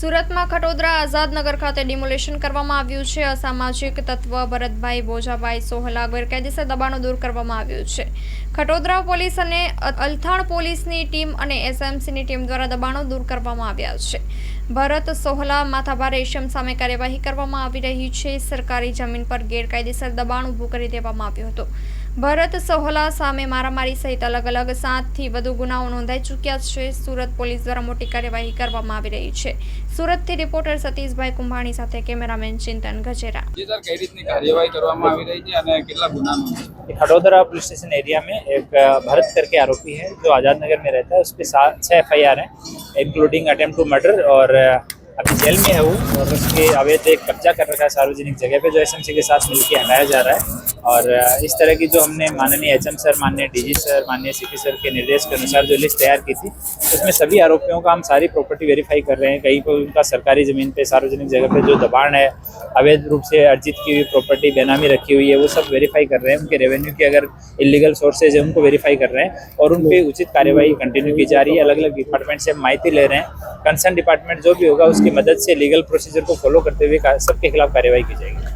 સુરતમાં ખટોદરા આઝાદનગર ખાતે ડિમોલેશન કરવામાં આવ્યું છે અસામાજિક તત્વ ભરતભાઈ બોજાભાઈ સોહલા ગેરકાયદેસર દબાણો દૂર કરવામાં આવ્યું છે ખટોદરા પોલીસ અને અલથાણ પોલીસની ટીમ અને એસએમસીની ટીમ દ્વારા દબાણો દૂર કરવામાં આવ્યા છે ભરત સોહલા માથાભાર એશિયમ સામે કાર્યવાહી કરવામાં આવી રહી છે સરકારી જમીન પર ગેરકાયદેસર દબાણ ઊભું કરી દેવામાં આવ્યું હતું भरत सोहला सामे मारा मारी सहित अलग-अलग 7 से વધુ ગુનાઓ નોંધી ચૂક્યા છે સુરત પોલીસ દ્વારા મોટી કાર્યવાહી કરવામાં આવી રહી છે સુરત થી રિપોર્ટર સतीशભાઈ કુંભાણી સાથે કેમેરામેન ચિંતન ગજેરા ਜੀ સર કઈ રીતે કાર્યવાહી કરવામાં આવી રહી છે અને કેટલા ગુનાઓ નોંધી છે હડોદરા પોલીસ સ્ટેશન એરિયા મે એક ભરત તરીકે આરોપી હે જો આઝાદનગર મે રહેતા હે ઉસકે સાત 6 एफआईआर હે ઇન્ક્લુડિંગ અટેમ્પ ટુ મર્ડર ઓર અભી જેલ મે હે ઉસકે આવેત એક કબજા કર રહે છે જાહેર જનક જગ્યા પે જેસન સી કે સાથ સુલકી લાવ્યા જા રહા હે और इस तरह की जो हमने माननीय एच सर माननीय डी सर माननीय सी सर के निर्देश के अनुसार जो लिस्ट तैयार की थी उसमें सभी आरोपियों का हम सारी प्रॉपर्टी वेरीफाई कर रहे हैं कहीं पर उनका सरकारी ज़मीन पे सार्वजनिक जगह पे जो दबाण है अवैध रूप से अर्जित की हुई प्रॉपर्टी बेनामी रखी हुई है वो सब वेरीफाई कर रहे हैं उनके रेवेन्यू के अगर इलीगल सोर्सेज है उनको वेरीफाई कर रहे हैं और उन पर उचित कार्यवाही कंटिन्यू की जा रही है अलग अलग डिपार्टमेंट से माइती ले रहे हैं कंसर्न डिपार्टमेंट जो भी होगा उसकी मदद से लीगल प्रोसीजर को फॉलो करते हुए सबके खिलाफ कार्यवाही की जाएगी